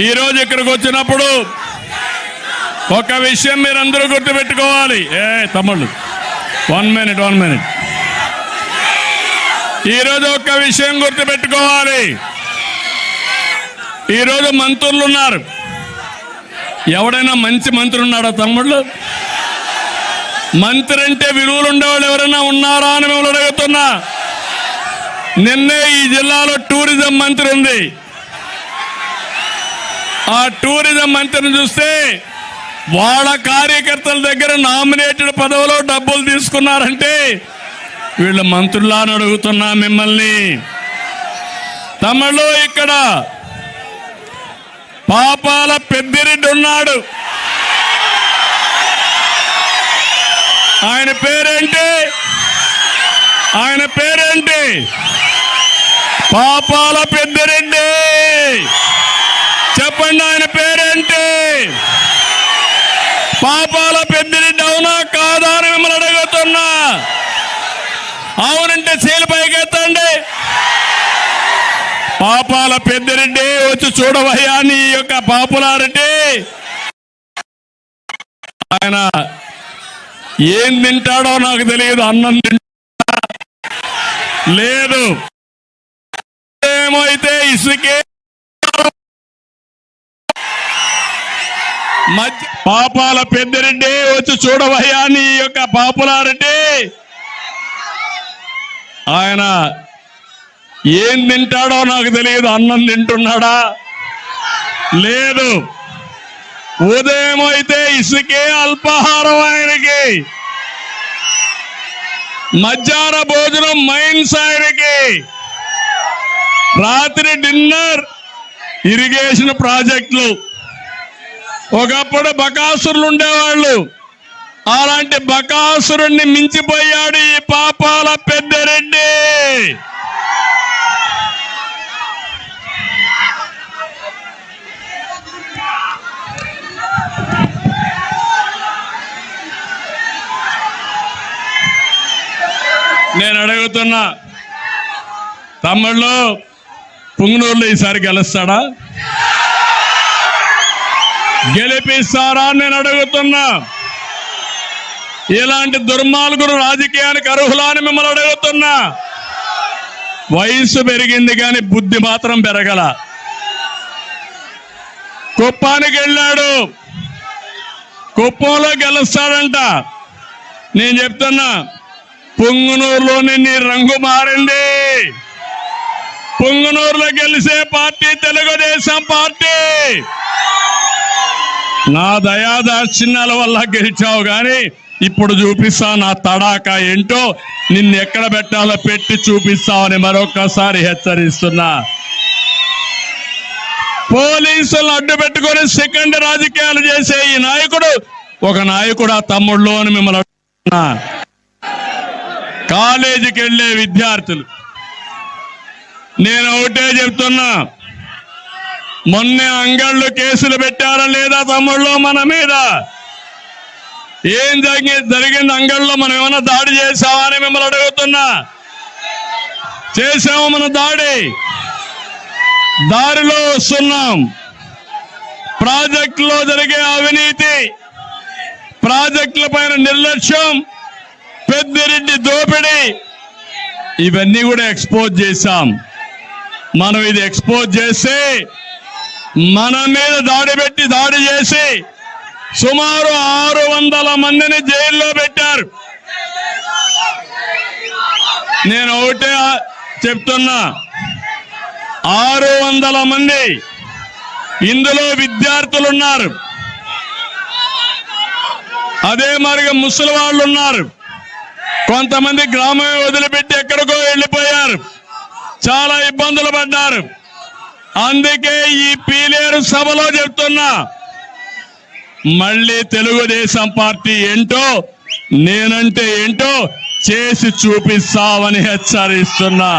ఈరోజు ఇక్కడికి వచ్చినప్పుడు ఒక విషయం మీరందరూ గుర్తుపెట్టుకోవాలి. ఏ తమ్ముళ్ళు. వన్ మినిట్ వన్ మినిట్ ఈరోజు ఒక విషయం గుర్తుపెట్టుకోవాలి. ఈరోజు మంత్రులు ఉన్నారు. ఎవడైనా మంచి మంత్రి ఉన్నాడా తమ్ముళ్ళు? మంత్రి అంటే విలువలు ఉండేవాళ్ళు ఎవరైనా ఉన్నారా అని మిమ్మల్ని అడుగుతున్నా. నిన్నే ఈ జిల్లాలో టూరిజం మంత్రి ఉంది. ఆ టూరిజం మంత్రిని చూస్తే వాళ్ళ కార్యకర్తల దగ్గర నామినేటెడ్ పదవిలో డబ్బులు తీసుకున్నారంటే వీళ్ళ మంత్రులా అడుగుతున్నా మిమ్మల్ని. తమలో ఇక్కడ పాపాల పెద్దిరెడ్డి ఉన్నాడు. ఆయన పేరేంటి? ఆయన పేరేంటి? పాపాల పెద్దిరెడ్డి. చెప్పండి ఆయన పేరేంటి? పాపాల పెద్దిరెడ్డి అవునా కాదా అని మిమ్మల్ని అడుగుతున్నా. అవునంటే చేలు పైకెత్తండి. పాపాల పెద్దిరెడ్డి వచ్చి చూడవయ్యా నీ యొక్క పాపులారిటీ. ఆయన ఏం తింటాడో నాకు తెలియదు అన్నం తింటా లేదు. ఏమైతే ఇసుకే మధ్య పాపాల పెద్దిరెడ్డి వచ్చి చూడవయ్యా నీ యొక్క పాపులారెడ్డి ఆయన ఏం తింటాడో నాకు తెలియదు అన్నం తింటున్నాడా? లేదు. ఉదయం అయితే ఇసుకే అల్పాహారం ఆయనకి. మధ్యాహ్న భోజనం మైన్స్ ఆయనకి. రాత్రి డిన్నర్ ఇరిగేషన్ ప్రాజెక్టులు. ఒకప్పుడు బకాసురులు ఉండేవాళ్ళు అలాంటి బకాసురుణ్ణి మించిపోయాడు ఈ పాపాల పెద్దరెడ్డి. నేను అడుగుతున్నా తమ్ముళ్ళు పుంగనూరులో ఈసారి గెలుస్తాడా? గెలిపిస్తారా నేను అడుగుతున్నా. ఇలాంటి దుర్మార్గుడు రాజకీయానికి అర్హులా అని మిమ్మల్ని అడుగుతున్నా. వయసు పెరిగింది కానీ బుద్ధి మాత్రం పెరగల. కుప్పానికి వెళ్ళాడు. కుప్పంలో గెలుస్తాడంట. నేను చెప్తున్నా పొంగునూరులోని నీ రంగు మారింది. పొంగునూరులో గెలిసే పార్టీ తెలుగుదేశం పార్టీ. నా దయాదాక్షిణ్యాల వల్ల గెలిచావు కానీ ఇప్పుడు చూపిస్తా నా తడాక ఏంటో నిన్ను ఎక్కడ పెట్టాలో పెట్టి చూపిస్తామని మరొకసారి హెచ్చరిస్తున్నా. పోలీసులను అడ్డు పెట్టుకొని సెకండ్ రాజకీయాలు చేసే ఈ నాయకుడు ఒక నాయకుడు ఆ తమ్ముళ్ళు అని మిమ్మల్ని కాలేజీకి వెళ్ళే విద్యార్థులు. నేను ఒకటే చెప్తున్నా. మొన్నే అంగళ్ళు కేసులు పెట్టారా లేదా తమ్ముళ్ళు మన మీద? ఏం జరిగి జరిగింది అంగళ్ళలో? మనం ఏమైనా దాడి చేసావా అని మిమ్మల్ని అడుగుతున్నా. చేసాము మన దాడి. దారిలో వస్తున్నాం. ప్రాజెక్టులో జరిగే అవినీతి ప్రాజెక్టుల పైన నిర్లక్ష్యం పెద్దిరెడ్డి దోపిడీ ఇవన్నీ కూడా ఎక్స్పోజ్ చేశాం. మనం ఇది ఎక్స్పోజ్ చేస్తే మన మీద దాడి పెట్టి దాడి చేసి సుమారు ఆరు వందల మందిని జైల్లో పెట్టారు. నేను ఒకటే చెప్తున్నా ఆరు వందల మంది ఇందులో విద్యార్థులు ఉన్నారు. అదే మరిగా ముసలి వాళ్ళు ఉన్నారు. కొంతమంది గ్రామం వదిలిపెట్టి ఎక్కడికో వెళ్ళిపోయారు. చాలా ఇబ్బందులు పడ్డారు. అందుకే ఈ పీలేరు సభలో చెప్తున్నా మళ్ళీ తెలుగుదేశం పార్టీ ఏంటో నేనంటే ఏంటో చేసి చూపిస్తామని హెచ్చరిస్తున్నా.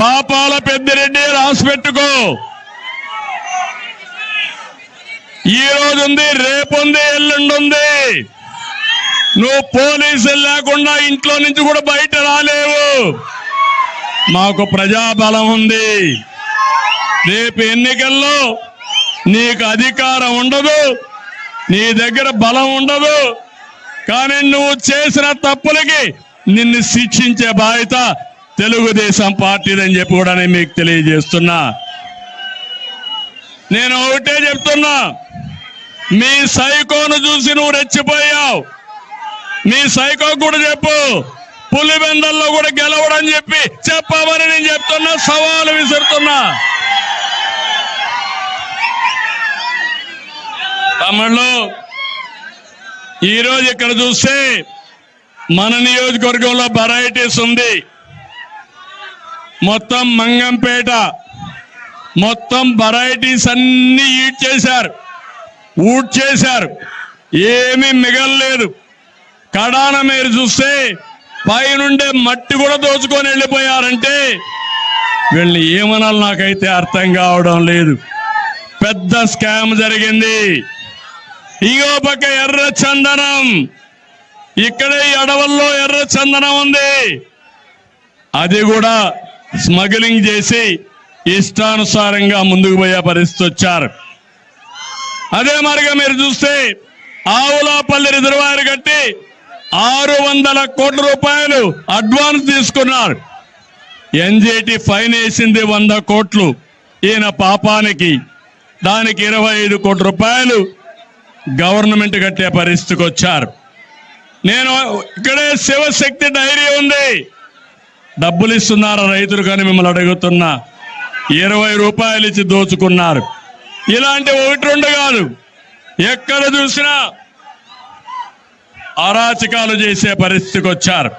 పాపాల పెద్దిరెడ్డి రాసి పెట్టుకో. ఈ రోజు ఉంది రేపు ఉంది ఎల్లుండి ఉంది నువ్వు పోలీసులు లేకుండా ఇంట్లో నుంచి కూడా బయట రాలేవు. మాకు ప్రజాబలం ఉంది. రేపు ఎన్నికల్లో నీకు అధికారం ఉండదు నీ దగ్గర బలం ఉండదు. కానీ నువ్వు చేసిన తప్పులకి నిన్ను శిక్షించే బాధ్యత తెలుగుదేశం పార్టీదని చెప్పి కూడా నేను మీకు తెలియజేస్తున్నా. నేను ఒకటే చెప్తున్నా మీ సైకోను చూసి నువ్వు రెచ్చిపోయావు. మీ సైకో కూడా చెప్పు. పులివెందల్లో కూడా గెలవడని చెప్పి చెప్పమని నేను చెప్తున్నా సవాలు విసురుతున్నా. తమిళ్ళు ఈరోజు ఇక్కడ చూస్తే మన నియోజకవర్గంలో వెరైటీస్ ఉంది. మొత్తం మంగంపేట మొత్తం వెరైటీస్ అన్ని ఈడ్ చేశారు. ఊడ్ చేశారు ఏమీ మిగలలేదు. కడాన మీరు చూస్తే పైనుండే మట్టి కూడా దోచుకొని వెళ్ళిపోయారంటే వీళ్ళని ఏమనాలి నాకైతే అర్థం కావడం లేదు. పెద్ద స్కామ్ జరిగింది. ఇగో పక్క ఎర్ర చందనం. ఇక్కడే అడవుల్లో ఎర్ర చందనం ఉంది. అది కూడా స్మగ్లింగ్ చేసి ఇష్టానుసారంగా ముందుకు పోయే పరిస్థితి వచ్చారు. అదే మరిగా మీరు చూస్తే ఆవులాపల్లి రిజర్వాయర్ కట్టి ఆరు వందల కోట్ల రూపాయలు అడ్వాన్స్ తీసుకున్నారు. ఎన్జిటి ఫైన్ వేసింది వంద కోట్లు ఈయన పాపానికి. దానికి ఇరవై ఐదు కోట్ల రూపాయలు గవర్నమెంట్ కట్టే పరిస్థితికి వచ్చారు. నేను ఇక్కడే శివశక్తి డైరీ ఉంది. డబ్బులు ఇస్తున్నారు రైతులు కానీ మిమ్మల్ని అడుగుతున్నా. ఇరవై రూపాయలు ఇచ్చి దోచుకున్నారు. ఇలాంటి ఒకటి రెండు కాదు. ఎక్కడ చూసినా అరాచకాలు చేసే పరిస్థితికి వచ్చారు.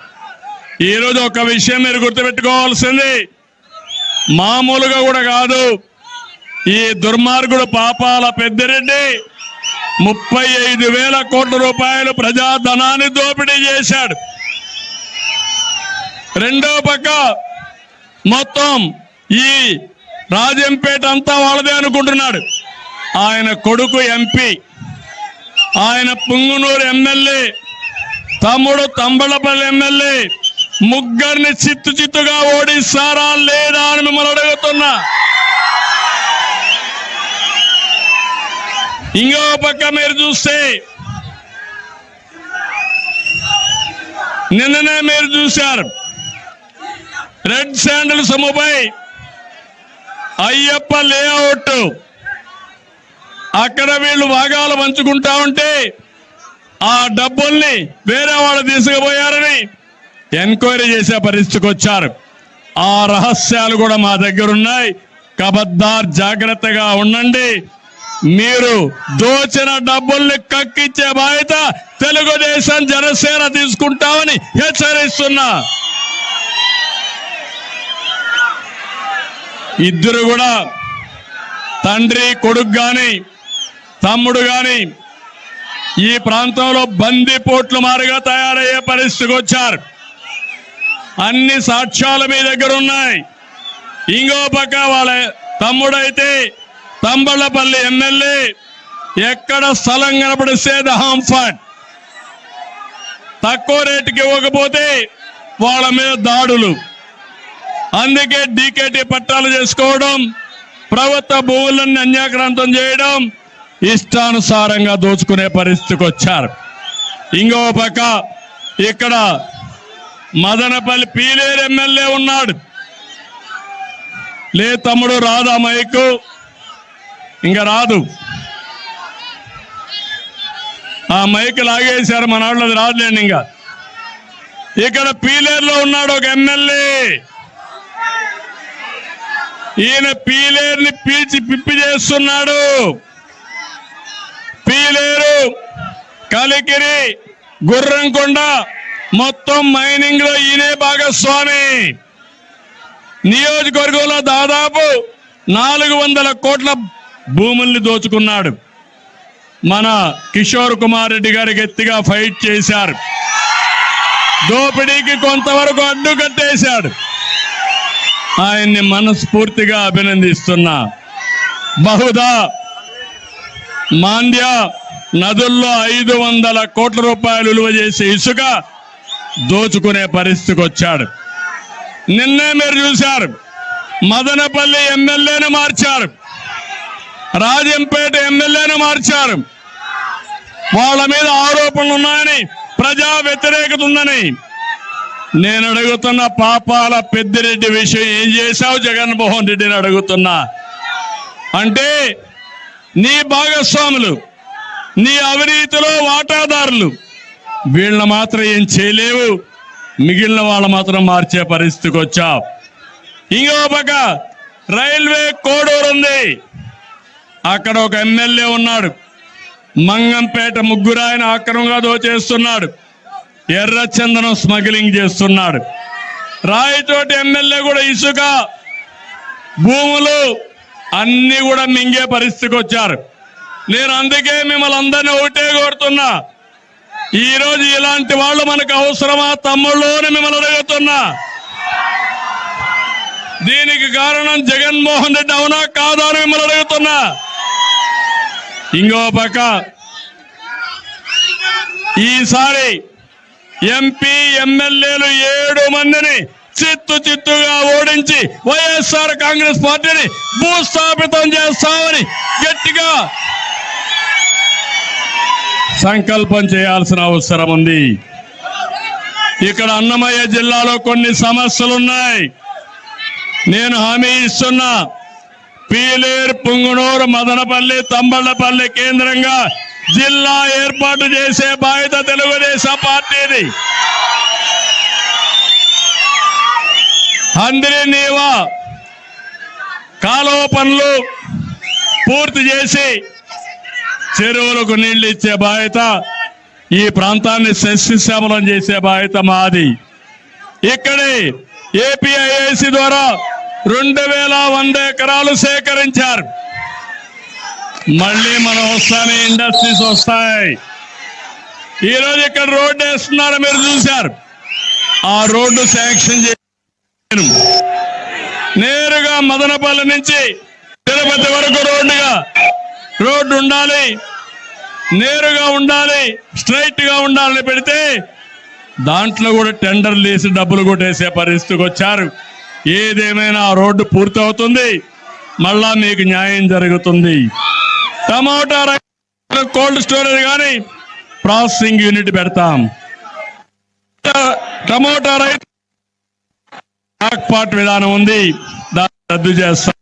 ఈరోజు ఒక విషయం మీరు గుర్తుపెట్టుకోవాల్సింది. మామూలుగా కూడా కాదు. ఈ దుర్మార్గుడు పాపాల పెద్దిరెడ్డి ముప్పై ఐదు వేల కోట్ల రూపాయలు ప్రజాధనాన్ని దోపిడీ చేశాడు. రెండో పక్క మొత్తం ఈ రాజంపేట అంతా వాళ్ళదే అనుకుంటున్నాడు. ఆయన కొడుకు ఎంపీ. ఆయన పుంగునూరు ఎమ్మెల్యే తమ్ముడు తంబళపల్లి ఎమ్మెల్యే ముగ్గురిని చిత్తు చిత్తుగా ఓడిస్తారా లేదా అని మిమ్మల్ని అడుగుతున్నా. ఇంకో పక్క మీరు చూస్తే నిన్ననే మీరు చూశారు. రెడ్ శాండల్ సొమ్ముపై అయ్యప్ప లేఅవుట్. అక్కడ వీళ్ళు భాగాలు పంచుకుంటా ఉంటే ఆ డబ్బుల్ని వేరే వాళ్ళు తీసుకుపోయారని ఎంక్వైరీ చేసే పరిస్థితికి వచ్చారు. ఆ రహస్యాలు కూడా మా దగ్గర ఉన్నాయి. కబద్దార్ జాగ్రత్తగా ఉండండి. మీరు దోచిన డబ్బుల్ని కక్కిచ్చే బాధ్యత తెలుగుదేశం జనసేన తీసుకుంటామని హెచ్చరిస్తున్నా. ఇద్దరు కూడా తండ్రి కొడుకు కానీ తమ్ముడు కానీ ఈ ప్రాంతంలో బందిపోట్లు మారుగా తయారయ్యే పరిస్థితికి వచ్చారు. అన్ని సాక్ష్యాలు మీ దగ్గర ఉన్నాయి. ఇంకో పక్క వాళ్ళ తమ్ముడైతే తంబళ్ళపల్లి ఎమ్మెల్యే ఎక్కడ స్థలం కనపడిస్తే దహాం ఫండ్ తక్కువ రేటుకి ఇవ్వకపోతే వాళ్ళ మీద దాడులు. అందుకే డీకేటీ పట్టాలు చేసుకోవడం ప్రభుత్వ భూములన్నీ అన్యాక్రాంతం చేయడం ఇష్టానుసారంగా దోచుకునే పరిస్థితికి వచ్చారు. ఇంకో పక్క ఇక్కడ మదనపల్లి పీలేరు ఎమ్మెల్యే ఉన్నాడు. లే తమ్ముడు రాదా మైకు? ఇంకా రాదు. ఆ మైక్ లాగేశారు మన వాళ్ళు అది రాదులేండి ఇంకా. ఇక్కడ పీలేరులో ఉన్నాడు ఒక ఎమ్మెల్యే. ఈయన పీలేరుని పీల్చి పిప్పి చేస్తున్నాడు. పీలేరు కలికిరి గుర్రంకొండ మొత్తం మైనింగ్లో ఈయనే భాగస్వామి. నియోజకవర్గంలో దాదాపు నాలుగు వందల కోట్ల భూముల్ని దోచుకున్నాడు. మన కిషోర్ కుమార్ రెడ్డి గారికి ఎత్తిగా ఫైట్ చేశారు. దోపిడీకి కొంతవరకు అడ్డు కట్టేశాడు. ఆయన్ని మనస్ఫూర్తిగా అభినందిస్తున్నా. బహుదా మాండ్య నదుల్లో ఐదు వందల కోట్ల రూపాయలు విలువ చేసే ఇసుక దోచుకునే పరిస్థితికి వచ్చాడు. నిన్నే మీరు చూశారు. మదనపల్లి ఎమ్మెల్యేను మార్చారు. రాజంపేట ఎమ్మెల్యేను మార్చారు. వాళ్ళ మీద ఆరోపణలు ఉన్నాయని ప్రజా వ్యతిరేకత ఉందని. నేను అడుగుతున్న పాపాల పెద్దిరెడ్డి విషయం ఏం చేశావు? జగన్మోహన్ రెడ్డిని అడుగుతున్నా. అంటే నీ భాగస్వాములు నీ అవినీతిలో వాటాదారులు వీళ్ళని మాత్రం ఏం చేయలేవు. మిగిలిన వాళ్ళు మాత్రం మార్చే పరిస్థితికి వచ్చావు. ఇంకో పక్క రైల్వే కోడూరు ఉంది. అక్కడ ఒక ఎమ్మెల్యే ఉన్నాడు. మంగంపేట ముగ్గురు ఆయన అక్రమంగా దోచేస్తున్నాడు. ఎర్రచందనం స్మగ్లింగ్ చేస్తున్నాడు. రాయితోటి ఎమ్మెల్యే కూడా ఇసుక భూములు అన్ని కూడా మింగే పరిస్థితికి వచ్చారు. నేను అందుకే మిమ్మల్ని అందరినీ ఒకటే కోరుతున్నా. ఈరోజు ఇలాంటి వాళ్ళు మనకు అవసరమా? తమ్ముళ్ళు మిమ్మల్ని అడుగుతున్నా. దీనికి కారణం జగన్మోహన్ రెడ్డి అవునా కాదా అని మిమ్మల్ని అడుగుతున్నా. ఇంకో పక్క ఈసారి ఎంపీ ఎమ్మెల్యేలు ఏడు మందిని చిత్తు చిత్తుగా ఓడించి వైఎస్ఆర్ కాంగ్రెస్ పార్టీని భూస్థాపితం చేస్తామని గట్టిగా సంకల్పం చేయాల్సిన అవసరం ఉంది. ఇక్కడ అన్నమయ్య జిల్లాలో కొన్ని సమస్యలున్నాయి. నేను హామీ ఇస్తున్నా. పీలేరు పుంగనూరు మదనపల్లి తంబళ్ళపల్లి కేంద్రంగా జిల్లా ఏర్పాటు చేసే బాధ్యత తెలుగుదేశం పార్టీది. అందరి నీవా కాలువ పనులు పూర్తి చేసి చెరువులకు నీళ్ళు ఇచ్చే బాధ్యత ఈ ప్రాంతాన్ని సస్యశ్యామలం చేసే బాధ్యత మాది. ఇక్కడే ఏపీఐఏసి ద్వారా రెండు వేల వంద ఎకరాలు సేకరించారు. మళ్ళీ మనం వస్తానే ఇండస్ట్రీస్ వస్తాయి. ఈరోజు ఇక్కడ రోడ్డు వేస్తున్నారు మీరు చూశారు. ఆ రోడ్డు శాంక్షన్ చేశాను మదనపల్లి నుంచి తిరుపతి వరకు రోడ్డుగా. రోడ్డు ఉండాలి నేరుగా ఉండాలి స్ట్రైట్గా ఉండాలని పెడితే దాంట్లో కూడా టెండర్లు వేసి డబ్బులు కొట్టేసే పరిస్థితికి వచ్చారు. ఏదేమైనా ఆ రోడ్డు పూర్తవుతుంది మళ్ళా మీకు న్యాయం జరుగుతుంది. టమాటా రైతు కోల్డ్ స్టోరేజ్ కానీ ప్రాసెసింగ్ యూనిట్ పెడతాం. టమోటా రైతు విధానం ఉంది. düzelsin.